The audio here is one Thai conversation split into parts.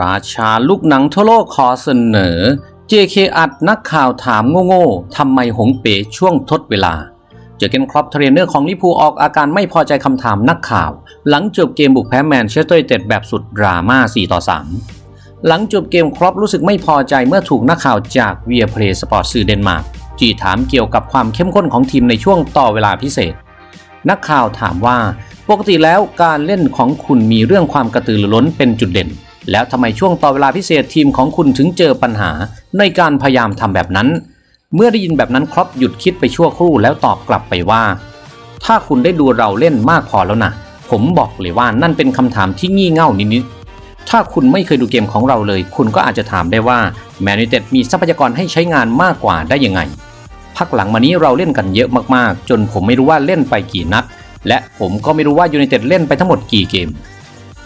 ราชาลูกหนังทั่วโลกขอเสนอ JK อัดนักข่าวถามโง่ๆทำไมหงเป๋ช่วงทดเวลา เจอเกนครอปเทรนเนอร์ของลิพูออกอาการไม่พอใจคำถามนักข่าว หลังจบเกมบุกแพ้แมนเชสเตอร์เต็ดแบบสุดดราม่า 4 ต่อ 3 หลังจบเกมครอปรู้สึกไม่พอใจเมื่อถูกนักข่าวจากเวียเพลสปอร์ตสื่อเดนมาร์กจีถามเกี่ยวกับความเข้มข้นของทีมในช่วงต่อเวลาพิเศษ นักข่าวถามว่าปกติแล้วการเล่นของคุณมีเรื่องความกระตือรือร้นเป็นจุดเด่น แล้วทำไมช่วงต่อเวลาพิเศษทีมของคุณถึงเจอปัญหา ในการพยายามทำแบบนั้น เมื่อได้ยินแบบนั้นครอปหยุดคิดไปชั่วครู่แล้วตอบกลับไปว่า ถ้าคุณได้ดูเราเล่นมากพอแล้วนะผมบอกเลยว่านั่นเป็นคำถามที่งี่เง่านิดๆถ้าคุณไม่เคยดูเกมของเราเลย คุณก็อาจจะถามได้ว่าแมนยูเต็ดมีทรัพยากรให้ใช้งานมากกว่าได้ยังไงพักหลังมานี้เราเล่นกันเยอะมากๆ จนผมไม่รู้ว่าเล่นไปกี่นัด และผมก็ไม่รู้ว่ายูไนเต็ดเล่นไปทั้งหมดกี่เกม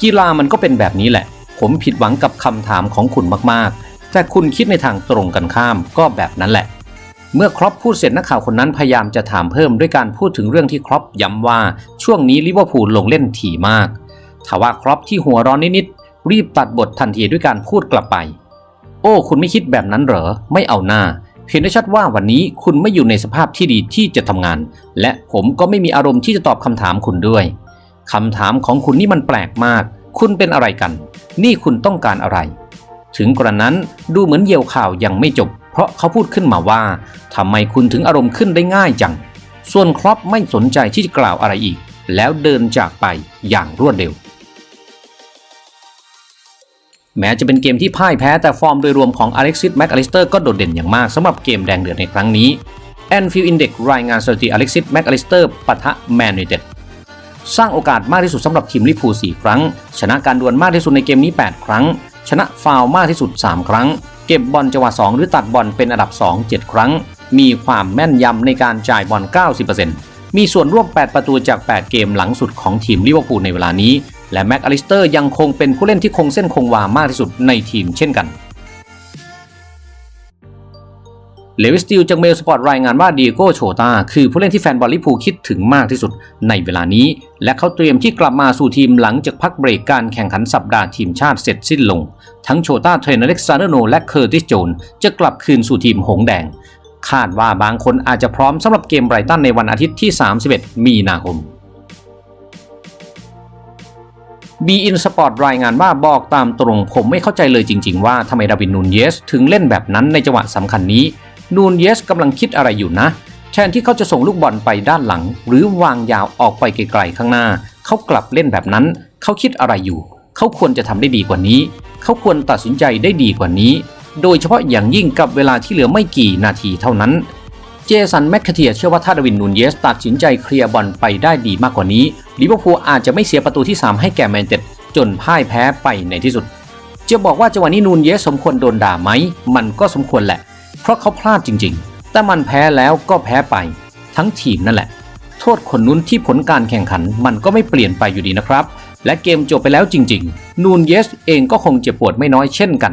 กีฬามันก็เป็นแบบนี้แหละ ผมผิดหวังกับคำถามของคุณมากๆ แต่คุณคิดในทางตรงกันข้ามก็แบบนั้นแหละ เมื่อครอปพูดเสร็จนักข่าวคนนั้นพยายามจะถามเพิ่มด้วยการพูดถึงเรื่องที่ครอปย้ำว่าช่วงนี้ลิเวอร์พูลลงเล่นถี่มากทว่าครอปที่หัวร้อนนิดๆรีบตัดบททันทีด้วยการพูดกลับไป โอ้ คุณไม่คิดแบบนั้นเหรอ ไม่เอาหน้าเห็นได้ชัดว่าวันนี้คุณไม่อยู่ในสภาพที่ดีที่จะทำงาน และผมก็ไม่มีอารมณ์ที่จะตอบคำถามคุณด้วยคำถามของคุณนี่มันแปลกมาก คุณเป็นอะไรกัน นี่คุณต้องการอะไร ถึงกระนั้นดูเหมือนเยี่ยวข่าวยังไม่จบ เพราะเขาพูดขึ้นมาว่าทำไมคุณถึงอารมณ์ขึ้นได้ง่ายจัง ส่วนครอปไม่สนใจที่จะกล่าวอะไรอีก แล้วเดินจากไปอย่างรวดเร็ว แม้จะเป็นเกมที่พ่ายแพ้แต่ฟอร์มโดยรวมของอเล็กซิสแม็กอลิสเตอร์ก็โดดเด่นอย่างมากสำหรับเกมแดงเดือดในครั้งนี้แอนฟิลด์อินเด็กรายงานสถิติอเล็กซิสแม็กอลิสเตอร์ปะทะแมนยูไนเต็ด สร้างโอกาสมากที่สุดสำหรับทีมลิพูล4ครั้ง ชนะการดวลมากที่สุดในเกมนี้ 8 ครั้ง ชนะฟาวมากที่สุด 3 ครั้ง เก็บบอลจังหวะ 2 หรือตัดบอลเป็นอันดับ 2 7 ครั้ง มีความแม่นยำในการจ่ายบอล 90%มีส่วนร่วม 8 ประตูจาก 8 เกมหลังสุดของทีมลิเวอร์พูลในเวลานี้ และแม็กอลิสเตอร์ยังคงเป็นผู้เล่นที่คงเส้นคงวามากที่สุดในทีมเช่นกัน เลวิสติลจากเมลสปอร์ตรายงานว่าดีโก้โชตาคือผู้เล่นที่แฟนบอลลิพูคิดถึงมากที่สุดในเวลานี้ และเขาเตรียมที่กลับมาสู่ทีมหลังจากพักเบรกการแข่งขันสัปดาห์ทีมชาติเสร็จสิ้นลง ทั้งโชตาเทรนอเล็กซานโนและเคอร์ติสโจนจะกลับคืนสู่ทีมหงแดง คาดว่าบางคนอาจจะพร้อมสำหรับเกมไบรตันในวันอาทิตย์ที่ 31 มีนาคมบีอินสปอร์ตรายงานว่าบอกตามตรงผมไม่เข้าใจเลยจริง ๆ ว่าทำไมดาวินนูนเยส ถึงเล่นแบบนั้นในจังหวะสำคัญนี้ นูนเยสกำลังคิดอะไรอยู่นะ แทนที่เขาจะส่งลูกบอลไปด้านหลัง หรือวางยาวออกไปไกลๆข้างหน้า เขากลับเล่นแบบนั้น เขาคิดอะไรอยู่ เขาควรจะทำได้ดีกว่านี้ เขาควรตัดสินใจได้ดีกว่านี้ โดยเฉพาะอย่างยิ่งกับเวลาที่เหลือไม่กี่นาทีเท่านั้น เจสันแมคคาเทียเชื่อว่าถ้าดวินนูนเยสตัดสินใจเคลียร์บอลไปได้ดีมากกว่านี้ลิเวอร์พูลอาจจะไม่เสียประตูที่ 3 ให้แก่แมนเชสเตอร์จนพ่ายแพ้ไปในที่สุดจะบอกว่าจังหวะนี้นูนเยสสมควรโดนด่าไหม มันก็สมควรแหละ เพราะเขาพลาดจริงๆ แต่มันแพ้แล้วก็แพ้ไป ทั้งทีมนั่นแหละ โทษคนนู้นที่ผลการแข่งขันมันก็ไม่เปลี่ยนไปอยู่ดีนะครับ และเกมจบไปแล้วจริงๆ นูนเยสเองก็คงเจ็บปวดไม่น้อยเช่นกัน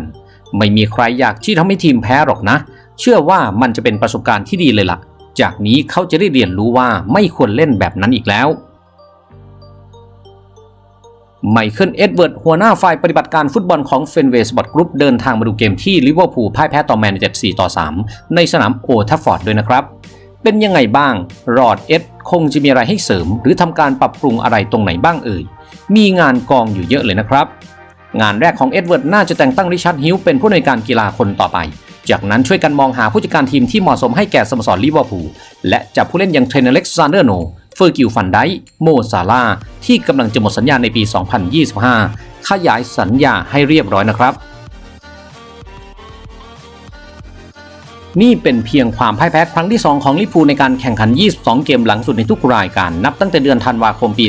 ไม่มีใครอยากที่ทำให้ทีมแพ้หรอกนะ เชื่อว่ามันจะเป็นประสบการณ์ที่ดีเลยล่ะ จากนี้เขาจะได้เรียนรู้ว่าไม่ควรเล่นแบบนั้นอีกแล้ว ไมเคิลเอ็ดเวิร์ดหัวหน้าฝ่ายปฏิบัติการฟุตบอลของเฟนเวสปอตกรุ๊ปเดินทางมาดูเกมที่ลิเวอร์พูลพ่ายแพ้ต่อแมนยูไนเต็ด4ต่อ3ในสนามโอทัฟฟอร์ดด้วยนะครับ เป็นยังไงบ้าง รอดเอ็ดคงจะมีอะไรให้เสริม หรือทำการปรับปรุงอะไรตรงไหนบ้างเอ่ย มีงานกองอยู่เยอะเลยนะครับ งานแรกของเอ็ดเวิร์ดน่าจะแต่งตั้งริชาร์ดฮิลเป็นผู้ในวยการกีฬาคนต่อไป จากนั้นช่วยกันมองหาผู้จัดการทีมที่เหมาะสมให้แก่สโมสรลิเวอร์พูลและจับผู้เล่นอย่างเทรนเนอร์เล็กซานเดอร์โน ฟอร์กิลฟันไดโมซาลาที่กำลังจะหมดสัญญาในปี 2025 ขยายสัญญาให้เรียบร้อยนะครับ นี่เป็นเพียงความพ่ายแพ้ครั้งที่ 2 ของลิพูในการแข่งขัน 22 เกมหลังสุดในทุกรายการนับตั้งแต่เดือนธันวาคมปี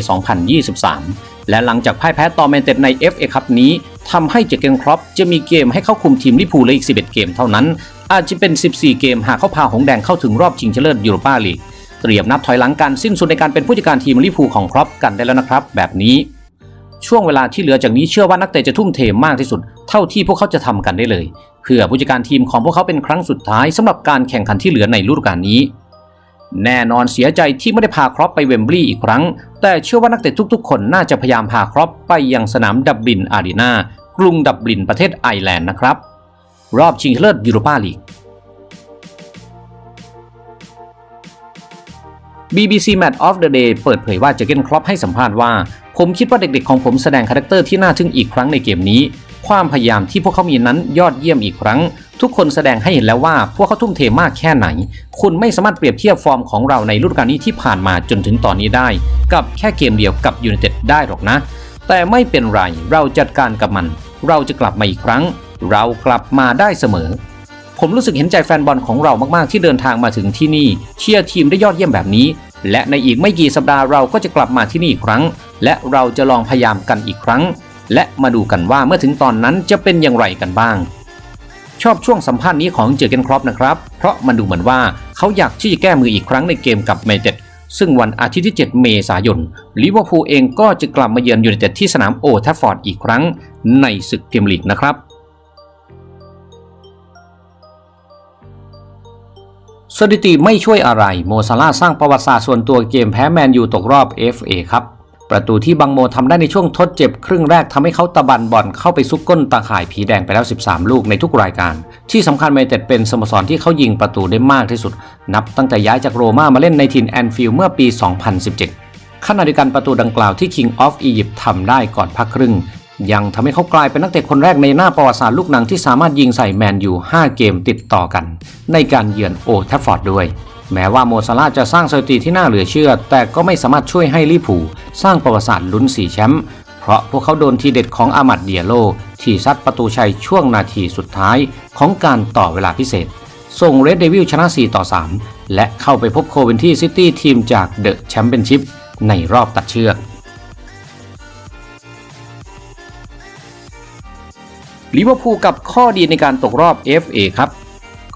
2023 และหลังจากพ่ายแพ้ต่อแมนเต็ดใน FA คัพนี้ทำให้เจเกนครอปจะมีเกมให้เข้าคุมทีมลิพูเหลืออีก 11 เกมเท่านั้นอาจจะเป็น 14 เกมหากเขาพาหงส์แดงเข้าถึงรอบชิงชนะเลิศยูโรปาลีก เตรียมนับถอยหลังการสิ้นสุดในการเป็นผู้จัดการทีมลิพูของครอปกันได้แล้วนะครับ แบบนี้ ช่วงเวลาที่เหลือจากนี้เชื่อว่านักเตะจะทุ่มเทมากที่สุด เท่าที่พวกเขาจะทำกันได้เลย เพื่อผู้จัดการทีมของพวกเขาเป็นครั้งสุดท้ายสำหรับการแข่งขันที่เหลือในฤดูกาลนี้ แน่นอนเสียใจที่ไม่ได้พาครอปไปเวมบลีย์อีกครั้ง แต่เชื่อว่านักเตะทุก ๆ คนน่าจะพยายามพาครอปไปยังสนามดับบินอารีนากรุงดับลินประเทศไอร์แลนด์นะครับรอบชิงชนะเลิศยูโรปาลีก BBC Match of the Day เปิดเผยว่าเจเกนครอปให้สัมภาษณ์ว่า ผมคิดว่าเด็กๆของผมแสดงคาแรคเตอร์ที่น่าทึ่งอีกครั้งในเกมนี้ ความพยายามที่พวกเขามีนั้นยอดเยี่ยมอีกครั้ง ทุกคนแสดงให้เห็นแล้วว่าพวกเขาทุ่มเทมากแค่ไหน คุณไม่สามารถเปรียบเทียบฟอร์มของเราในฤดูกาลนี้ที่ผ่านมาจนถึงตอนนี้ได้ กับแค่เกมเดียวกับยูไนเต็ดได้หรอกนะ แต่ไม่เป็นไรเราจัดการกับมัน เราจะกลับมาอีกครั้ง เรากลับมาได้เสมอ ผมรู้สึกเห็นใจแฟนบอลของเรามากๆที่เดินทางมาถึงที่นี่ เชียร์ทีมได้ยอดเยี่ยมแบบนี้ และในอีกไม่กี่สัปดาห์เราก็จะกลับมาที่นี่อีกครั้ง และเราจะลองพยายามกันอีกครั้ง และมาดูกันว่าเมื่อถึงตอนนั้นจะเป็นอย่างไรกันบ้าง ชอบช่วงสัมภาษณ์นี้ของเจอเกนครอปนะครับ เพราะมันดูเหมือนว่าเขาอยากที่จะแก้มืออีกครั้งในเกมกับเมเต็ดซึ่งวันอาทิตย์ที่ 7 เมษายน ลิเวอร์พูลเองก็จะกลับมาเยือนยูไนเต็ดที่สนามโอทัฟฟอร์ดอีกครั้งในศึกพรีเมียร์ลีกนะครับ สถิติไม่ช่วยอะไร โมซาลาสร้างประวัติศาสตร์ส่วนตัวเกมแพ้แมนยูตกรอบ FA ครับ ประตูที่บังโมทำได้ในช่วงทดเจ็บ ครึ่งแรกทำให้เขาตะบันบอลเข้าไปซุกก้นตาข่ายผีแดงไปแล้ว 13 ลูกในทุกรายการ ที่สำคัญแมเต็ดเป็นสโมสรที่เขายิงประตูได้มากที่สุด นับตั้งแต่ย้ายจากโรม่ามาเล่นในถิ่นแอนฟิลด์เมื่อปี 2017ขณะเดียวกันประตูดังกล่าวที่ King of Egypt ทำได้ก่อนพักครึ่ง ยังทำให้เขากลายเป็นนักเตะคนแรกในหน้าประวัติศาสตร์ลูกหนังที่สามารถยิงใส่แมนยู 5 เกมติดต่อกัน ในการเยือนโอทัฟฟอร์ดด้วย แม้ว่าโมซาลาจะสร้างสถิติที่น่าเหลือเชื่อ แต่ก็ไม่สามารถช่วยให้ลิเวอร์พูสร้างประวัติศาสตร์ลุ้นสีแชมป์เพราะพวกเขาโดนทีเด็ดของอามัดเดียโล ที่ซัดประตูชัยช่วงนาทีสุดท้ายของการต่อเวลาพิเศษ ส่งเรดเดวิลชนะ 4 ต่อ 3 และเข้าไปพบโคเวนที่ซิตี้ทีมจากเดอะแชมเปี้ยนชิพในรอบตัดเชือก ลิเวอร์พูลกับข้อดีในการตกรอบ FA ครับ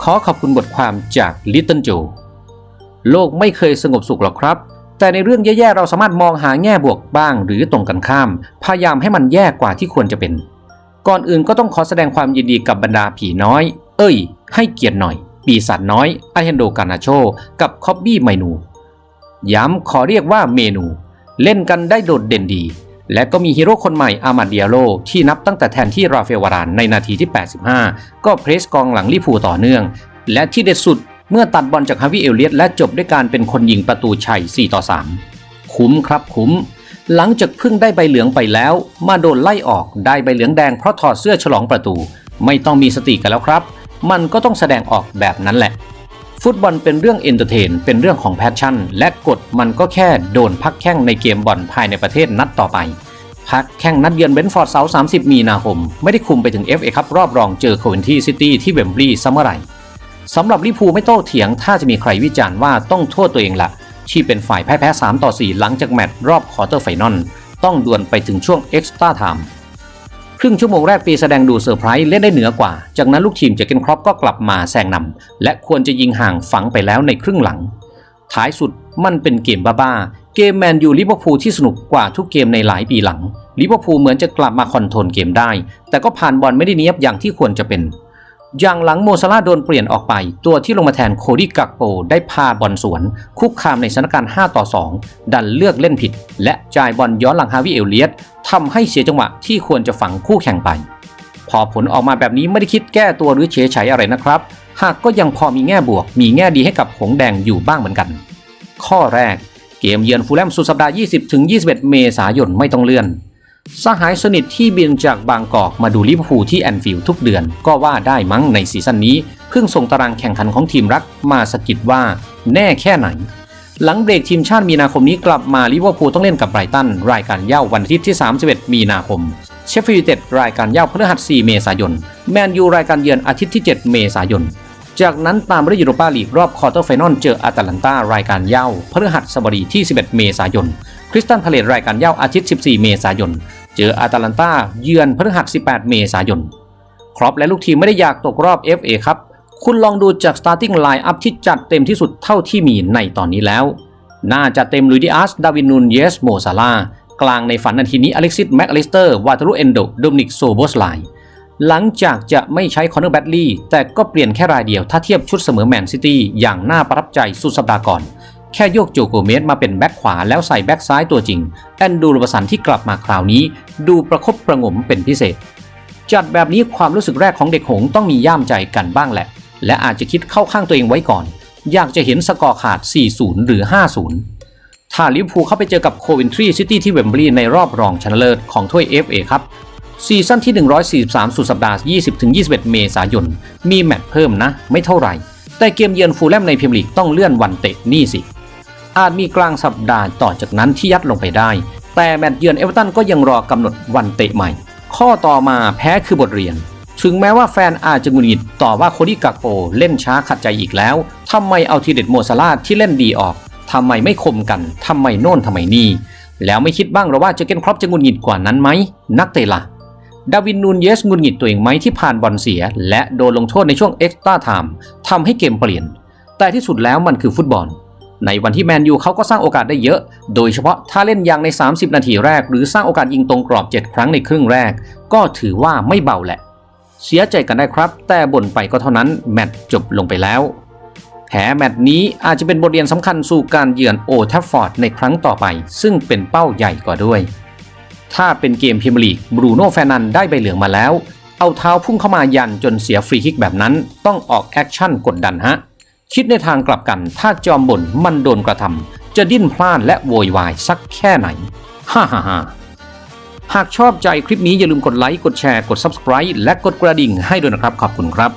ขอขอบคุณบทความจาก Little Joe โลกไม่เคยสงบสุขหรอกครับ แต่ในเรื่องแย่ๆเราสามารถมองหาแง่บวกบ้าง หรือตรงกันข้าม พยายามให้มันแย่กว่าที่ควรจะเป็น ก่อนอื่นก็ต้องขอแสดงความยินดีกับบรรดาผีน้อย เอ้ย ให้เกียรติหน่อย ปีศาจน้อยอาเฮนโดกานาโช กับคอบบี้ไมนู ย้ำขอเรียกว่าเมนู เล่นกันได้โดดเด่นดี และก็มีฮีโร่คนใหม่อามาเดียโลที่นับตั้งแต่แทนที่ราเฟลวารานในนาทีที่ 85 ก็เพรสกองหลังลิพูต่อเนื่อง และที่เด็ดสุดเมื่อตัดบอลจากฮาวิเอลเลียตและจบด้วยการเป็นคนยิงประตูชัย 4 ต่อ 3 คุ้มครับคุ้ม หลังจากพิ่งได้ใบเหลืองไปแล้ว มาโดนไล่ออกได้ใบเหลืองแดงเพราะถอดเสื้อฉลองประตู ไม่ต้องมีสติกันแล้วครับ มันก็ต้องแสดงออกแบบนั้นแหละ ฟุตบอลเป็นเรื่องเอนเตอร์เทน เป็นเรื่องของแพชชั่น และกฎมันก็แค่โดนพักแข้งในเกมบอลภายในประเทศนัดต่อไป พักแข่งนัดเยือนเบนฟอร์ดเสาร์30มีนาคม ไม่ได้คุมไปถึง FA ครับรอบรองเจอโคเวนที่ซิตี้ที่เวมบลีย์ซัมเมอร์ไรสำหรับลิพูไม่โต้เถียงถ้าจะมีใครวิจารณ์ว่าต้องโทษตัวเองละที่เป็นฝ่ายแพ้แพ้3ต่อ 4 หลังจากแมตช์รอบควอเตอร์ไฟนอลต้องดวลไปถึงช่วงเอ็กซ์ตร้าไทม์ รึ่งชั่วโมงแรกปีแสดงดูเซอร์ไพรส์เล่นได้เหนือกว่า จากนั้นลูกทีมเจเกนครอปก็กลับมาแซงนำและควรจะยิงห่างฝังไปแล้วในครึ่งหลัง ท้ายสุดมันเป็นเกมบ้าๆ เกมแมนยูลิเวอร์พูลที่สนุกกว่าทุกเกมในหลายปีหลังลิเวอร์พูลเหมือนจะกลับมาคอนโทรลเกมได้ แต่ก็ผ่านบอลไม่ได้เนียบอย่างที่ควรจะเป็น อย่างหลังโมซาลาโดนเปลี่ยนออกไป ตัวที่ลงมาแทนโคดี้กักโปได้พาบอลสวน คุกคามในสถานการณ์ 5 ต่อ 2 ดันเลือกเล่นผิด และจ่ายบอลย้อนหลังฮาวิเอลเลียตทำให้เสียจังหวะที่ควรจะฝังคู่แข่งไป พอผลออกมาแบบนี้ไม่ได้คิดแก้ตัวหรือเฉยเฉยอะไรนะครับ หากก็ยังพอมีแง่บวก มีแง่ดีให้กับหงแดงอยู่บ้างเหมือนกัน ข้อแรก เกมเยือนฟูลแลมสุดสัปดาห์ 20-21 เมษายนไม่ต้องเลื่อน สหายสนิทที่บินจากบางกอกมาดูลิเวอร์พูลที่แอนฟิลด์ทุกเดือนก็ว่าได้มั้งในซีซั่นนี้ เพิ่งส่งตารางแข่งขันของทีมรักมาสะกิดว่าแน่แค่ไหน หลังเบรกทีมชาติมีนาคมนี้กลับมาลิเวอร์พูลต้องเล่นกับไบรตัน รายการเย่าวันอาทิตย์ที่ 31 มีนาคม เชฟฟิลด์เต็ดรายการเย่าพฤหัส 4 เมษายน แมนยูรายการเยือนอาทิตย์ที่ 7 เมษายน จากนั้นตามฤดูยูโรปาลีกรอบควอเตอร์ไฟนอลเจออาตาลันตารายการเย่าพฤหัสบดีที่ 11 เมษายน ริสตันพาเลตรายการเย่าอาทิตย์ 14 เมษายน เจออาตาลันตาเยือนพฤหัส 18 เมษายน ครอปและลูกทีมไม่ได้อยากตกรอบ FA ครับ คุณลองดูจาก starting line up ที่จัดเต็มที่สุดเท่าที่มีในตอนนี้แล้ว น่าจะเต็มลุยดิอัสดาวินนูนเยส โมซาลากลางในฝันนาทีนี้อเล็กซิส แม็กอลิสเตอร์ วาตารุเอนโดโดมินิก โซโบสไลหลังจากจะไม่ใช้คอนเนอร์แบดลีย์แต่ก็เปลี่ยนแค่รายเดียวถ้าเทียบชุดเสมอแมนซิตี้อย่างน่าประทับใจสุดสัปดาห์ก่อน แค่โยกโจโกเมสมาเป็นแบ็คขวาแล้วใส่แบ็คซ้ายตัวจริง แอนดูรบสันที่กลับมาคราวนี้ ดูประคบประงมเป็นพิเศษ จัดแบบนี้ความรู้สึกแรกของเด็กหงต้องมีย่ามใจกันบ้างแหละ และอาจจะคิดเข้าข้างตัวเองไว้ก่อน อยากจะเห็นสกอร์ขาด 4-0 หรือ 5-0 ถ้าลิเวอร์พูลเข้าไปเจอกับโควินทรีซิตี้ที่เวมบลีย์ในรอบรองชนะเลิศของถ้วย FA ครับซีซั่นที่ 143 สุดสัปดาห์ 20-21 เมษายน มีแมตช์เพิ่มนะ ไม่เท่าไหร่ แต่เกมเยือนฟูลแลมในพรีเมียร์ลีกต้องเลื่อนวันเตะนี่สิ อาจมีกลางสัปดาห์ต่อจากนั้นที่ยัดลงไปได้ แต่แมตช์เยือนเอเวอร์ตันก็ยังรอกำหนดวันเตะใหม่ ข้อต่อมาแพ้คือบทเรียน ถึงแม้ว่าแฟนอาจจะงุดหงิดต่อว่าโคดี้กักโปเล่นช้าขัดใจอีกแล้วทำไมเอาทีเด็ดโมซาลาที่เล่นดีออกทำไมไม่คมกันทำไมโน่นทำไมนี่ แล้วไม่คิดบ้างหรอว่าเจอเกนครอปจะงุดหงิดกว่านั้นไหมนักเตะล่ะดาวินนูนเยสงุดหงิดตัวเองไหมที่ผ่านบอลเสีย และโดนลงโทษในช่วงเอ็กซ์ต้าไทม์ทำให้เกมเปลี่ยน แต่ที่สุดแล้วมันคือฟุตบอล ในวันที่แมนยูเขาก็สร้างโอกาสได้เยอะ โดยเฉพาะถ้าเล่นยางใน 30 นาทีแรก หรือสร้างโอกาสยิงตรงกรอบ 7 ครั้งในครึ่งแรก ก็ถือว่าไม่เบาแหละ เสียใจกันได้ครับ แต่บ่นไปก็เท่านั้นแมตช์จบลงไปแล้วแพ้แมตช์นี้อาจจะเป็นบทเรียนสำคัญสู่การเยือนโอทัฟฟอร์ดในครั้งต่อไป ซึ่งเป็นเป้าใหญ่กว่าด้วย ถ้าเป็นเกมพรีเมียร์ลีกบรูโน่แฟนันได้ใบเหลืองมาแล้ว เอาเท้าพุ่งเข้ามายันจนเสียฟรีคิกแบบนั้น ต้องออกแอคชั่นกดดันฮะ คิดในทางกลับกัน ถ้าจอมบ่นมันโดนกระทำจะดิ้นพลานและโวยวายสักแค่ไหน ฮ่าฮ่าฮ่าหากชอบใจคลิปนี้อย่าลืมกดไลค์ กดแชร์ กด Subscribe และกดกระดิ่งให้ด้วยนะครับ ขอบคุณครับ